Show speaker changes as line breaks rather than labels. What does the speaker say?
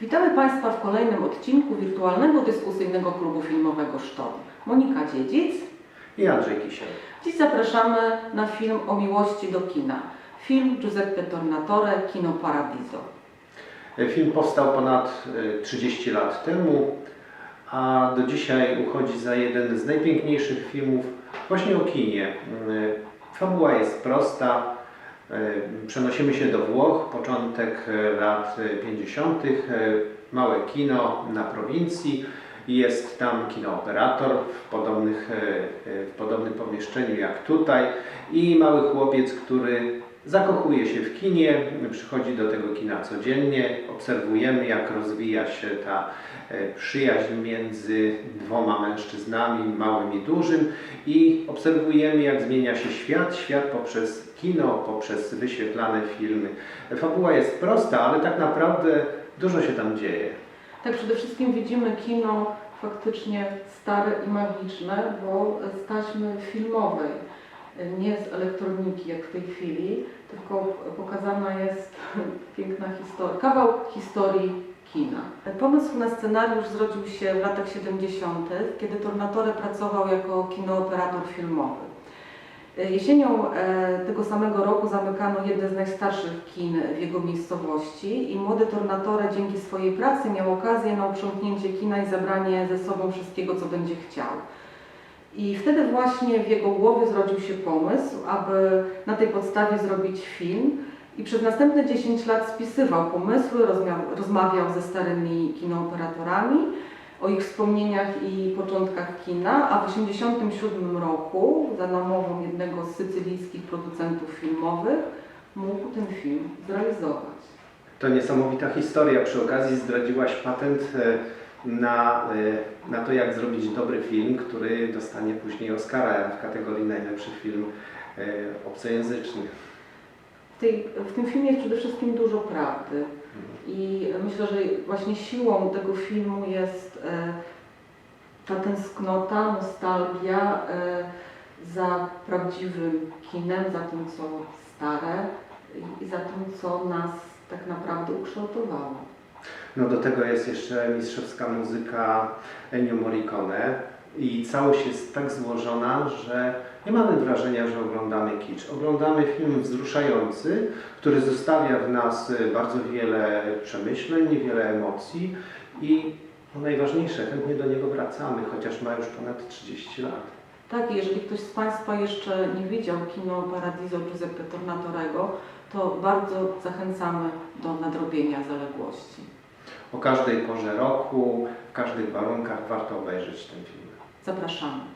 Witamy Państwa w kolejnym odcinku wirtualnego dyskusyjnego klubu filmowego Sztorm. Monika Dziedzic.
i Andrzej Kisiel.
Dziś zapraszamy na film o miłości do kina. Film Giuseppe Tornatore, Kino Paradiso.
Film powstał ponad e, 30 lat temu, a do dzisiaj uchodzi za jeden z najpiękniejszych filmów właśnie o kinie. E, Fabuła jest prosta. E, Przenosimy się do Włoch, początek e, lat e, 50. e, Małe kino na prowincji. Jest tam kinooperator w, podobnych, w podobnym pomieszczeniu jak tutaj i mały chłopiec, który zakochuje się w kinie, przychodzi do tego kina codziennie, obserwujemy jak rozwija się ta e, przyjaźń między dwoma mężczyznami, małym i dużym i obserwujemy jak zmienia się świat, świat poprzez kino, poprzez wyświetlane filmy. Fabuła jest prosta, ale tak naprawdę dużo się tam dzieje.
Tak przede wszystkim widzimy kino faktycznie stare i magiczne, bo z taśmy filmowej, nie z elektroniki jak w tej chwili, tylko pokazana jest piękna historia, kawał historii kina. Pomysł na scenariusz zrodził się w latach 70., kiedy Tornatore pracował jako kinooperator filmowy. Jesienią e, tego samego roku zamykano jedne z najstarszych kin w jego miejscowości i młody Tornatore dzięki swojej pracy miał okazję na uprzątnięcie kina i zabranie ze sobą wszystkiego, co będzie chciał. I wtedy właśnie w jego głowie zrodził się pomysł, aby na tej podstawie zrobić film. I przez następne 10 lat spisywał pomysły, rozmawiał ze starymi kinooperatorami o ich wspomnieniach i początkach kina, a w 1987 roku za namową jednego z sycylijskich producentów filmowych mógł ten film zrealizować.
To niesamowita historia. Przy okazji zdradziłaś patent e, na, e, na to, jak zrobić dobry film, który dostanie później Oscara w kategorii najlepszy film e, obcojęzyczny.
W, tej, w tym filmie jest przede wszystkim dużo prawdy i myślę, że właśnie siłą tego filmu jest e, ta tęsknota, nostalgia za prawdziwym kinem, za tym, co stare i za tym, co nas tak naprawdę ukształtowało.
No do tego jest jeszcze mistrzowska muzyka Ennio Morricone i całość jest tak złożona, że nie mamy wrażenia, że oglądamy kicz. Oglądamy film wzruszający, który zostawia w nas bardzo wiele przemyśleń, wiele emocji i no najważniejsze, chętnie do niego wracamy, chociaż ma już ponad 30 lat.
Tak, jeżeli ktoś z Państwa jeszcze nie widział kino Paradiso Giuseppe Tornatorego, to bardzo zachęcamy do nadrobienia zaległości.
O każdej porze roku, w każdych warunkach warto obejrzeć ten film.
Zapraszamy.